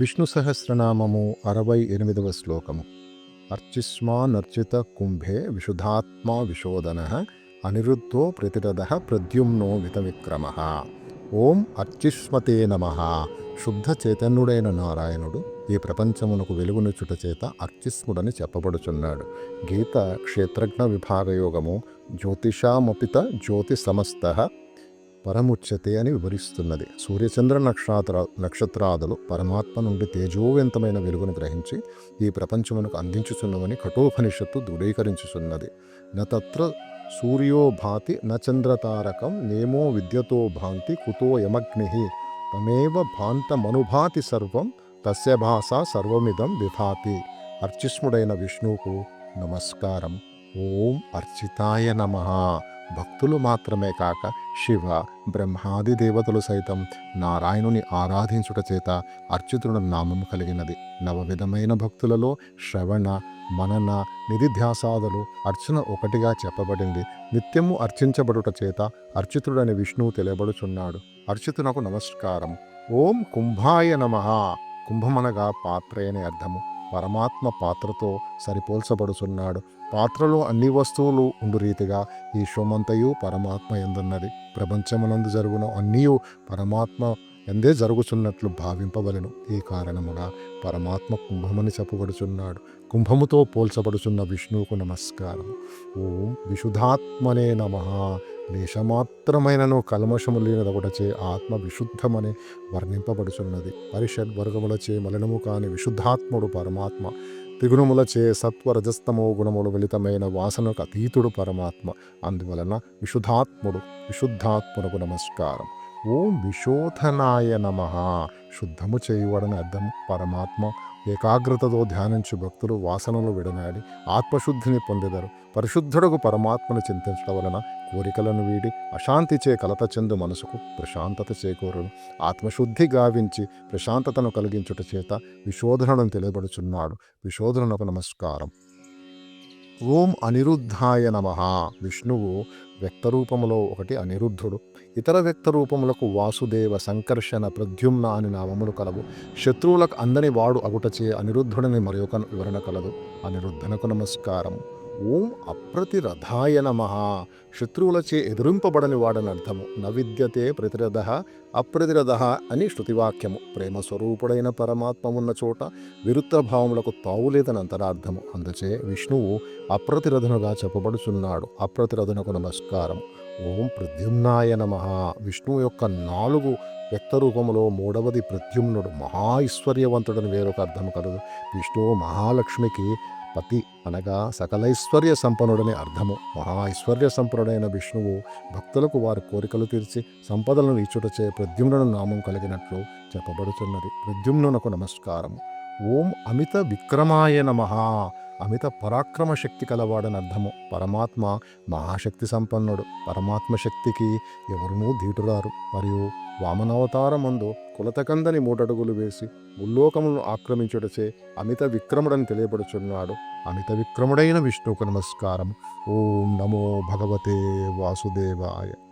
విష్ణు సహస్రనామము అరవై ఎనిమిదవ శ్లోకము. అర్చిష్మానర్చిత కుంభే విశుధాత్మా విశోధన అనిరుద్ధో ప్రతిరథ ప్రద్యుమ్నో వితవిక్రమ. ఓం అర్చిష్మతే నమ. శుద్ధ చైతన్యుడైన నారాయణుడు ఈ ప్రపంచమునకు వెలుగునిచ్చుట చేత అర్చిస్ముడని చెప్పబడుచున్నాడు. గీత క్షేత్రజ్ఞ విభాగయోగము జ్యోతిషామపిత జ్యోతి సమస్త పరముచ్యతే అని వివరిస్తున్నది. సూర్యచంద్ర నక్షత్ర నక్షత్రాదులు పరమాత్మ నుండి తేజోవంతమైన వెలుగును గ్రహించి ఈ ప్రపంచమునకు అందించుచున్నవని కఠోపనిషత్తు దృఢీకరించుచున్నది. నత్ర సూర్యో భాతి నచంద్రతారకం నేమో విద్యతో భాంతి కుతో యమగ్ని తమేవ భాంతమనుభాతి సర్వం తస్య భాష సర్వమిదం విభాతి. అర్చిష్ముడైన విష్ణువుకు నమస్కారం. ఓం అర్చితాయ నమః. భక్తులు మాత్రమే కాక శివ బ్రహ్మాది దేవతలు సైతం నారాయణుని ఆరాధించుట చేత అర్చితుడు నామం కలిగినది. నవవిధమైన భక్తులలో శ్రవణ మనన నిధిధ్యాసాదులు అర్చన ఒకటిగా చెప్పబడింది. నిత్యము అర్చించబడుట చేత అర్చితుడని విష్ణువు తెలియబడుచున్నాడు. అర్చితునకు నమస్కారం ఓం కుంభాయ నమ. కుంభమనగా పాత్ర అనే అర్థము. పరమాత్మ పాత్రతో సరిపోల్చబడుచున్నాడు. పాత్రలో అన్ని వస్తువులు ఉండు రీతిగా ఈ శోమంతయు పరమాత్మ ఎందున్నది ప్రపంచమునందు జరుగున అన్నీ పరమాత్మ ఎందే జరుగుచున్నట్లు భావింపవలను. ఈ కారణముగా పరమాత్మ కుంభమని చెప్పబడుచున్నాడు. కుంభముతో పోల్చబడుచున్న విష్ణువుకు నమస్కారం ఓం విశుధాత్మనే నమ. లేశమాత్రమైనను కల్మషము లేనదొకటచే ఆత్మ విశుద్ధమని వర్ణింపబడుచున్నది. పరిషద్ వర్గములచే మలినము కాని విశుద్ధాత్ముడు పరమాత్మ. త్రిగుణములచే సత్వరజస్తమో గుణములు మిళితమైన వాసనకు అతీతుడు పరమాత్మ. అందువలన విశుద్ధాత్ముడు విశుద్ధాత్మునకు నమస్కారం ఓం విశోధనాయ నమ. శుద్ధము చేయువడని అర్థం. పరమాత్మ ఏకాగ్రతతో ధ్యానించు భక్తులు వాసనలు విడనాడి ఆత్మశుద్ధిని పొందెదరు. పరిశుద్ధుడకు పరమాత్మను చింతించడం వలన కోరికలను వీడి అశాంతిచే కలత చెందు మనసుకు ప్రశాంతత చేకూరును. ఆత్మశుద్ధి గావించి ప్రశాంతతను కలిగించుట చేత విశోధనను తెలియబడుచున్నాడు విశోధనకు నమస్కారం. ఓం అనిరుద్ధాయ నమ. విష్ణువు వ్యక్తరూపములో ఒకటి అనిరుద్ధుడు. ఇతర వ్యక్త రూపములకు వాసుదేవ సంకర్షణ ప్రద్యుమ్న అని నామములు కలవు. శత్రువులకు అందని వాడు అగుటచే అనిరుద్ధుడని మరొక వివరణ కలదు. అనిరుద్ధనకు నమస్కారం ఓం అప్రతిరథాయ నమ. శత్రువులచే ఎదురింపబడని వాడని అర్థము. నవిద్యతే ప్రతిరథ అప్రతిరథ అని శృతివాక్యము. ప్రేమ స్వరూపుడైన పరమాత్మ ఉన్న చోట విరుద్ధ భావములకు తావులేదని అంతరార్థము. అందుచే విష్ణువు అప్రతిరథనుగా చెప్పబడుచున్నాడు. అప్రతిరథనకు నమస్కారం ఓం ప్రద్యుమ్నాయ నమ. విష్ణువు యొక్క నాలుగు వ్యక్త రూపములో మూడవది ప్రద్యుమ్నుడు. మహా ఐశ్వర్యవంతుడని వేరొక అర్థం కలదు. విష్ణువు మహాలక్ష్మికి పతి అనగా సకలైశ్వర్య సంపన్నుడని అర్థము. మహా ఐశ్వర్య సంపన్నుడైన విష్ణువు భక్తులకు వారి కోరికలు తీర్చి సంపదలను ఇచ్చుటచే ప్రద్యుమ్నను నామం కలిగినట్లు చెప్పబడుతున్నది ప్రద్యుమ్నునకు నమస్కారం ఓం అమిత విక్రమాయ నమ. అమిత పరాక్రమ శక్తి కలవాడని అర్థము. పరమాత్మ మహాశక్తి సంపన్నుడు. పరమాత్మ శక్తికి ఎవరునూ ధీటురారు. మరియు వామనావతారమందు కులతకందని మూటడుగులు వేసి ముల్లోకములను ఆక్రమించుటచే అమిత విక్రముడని తెలియబడుచున్నాడు అమిత విక్రముడైన విష్ణువుకు నమస్కారం ఓం నమో భగవతే వాసుదేవాయ.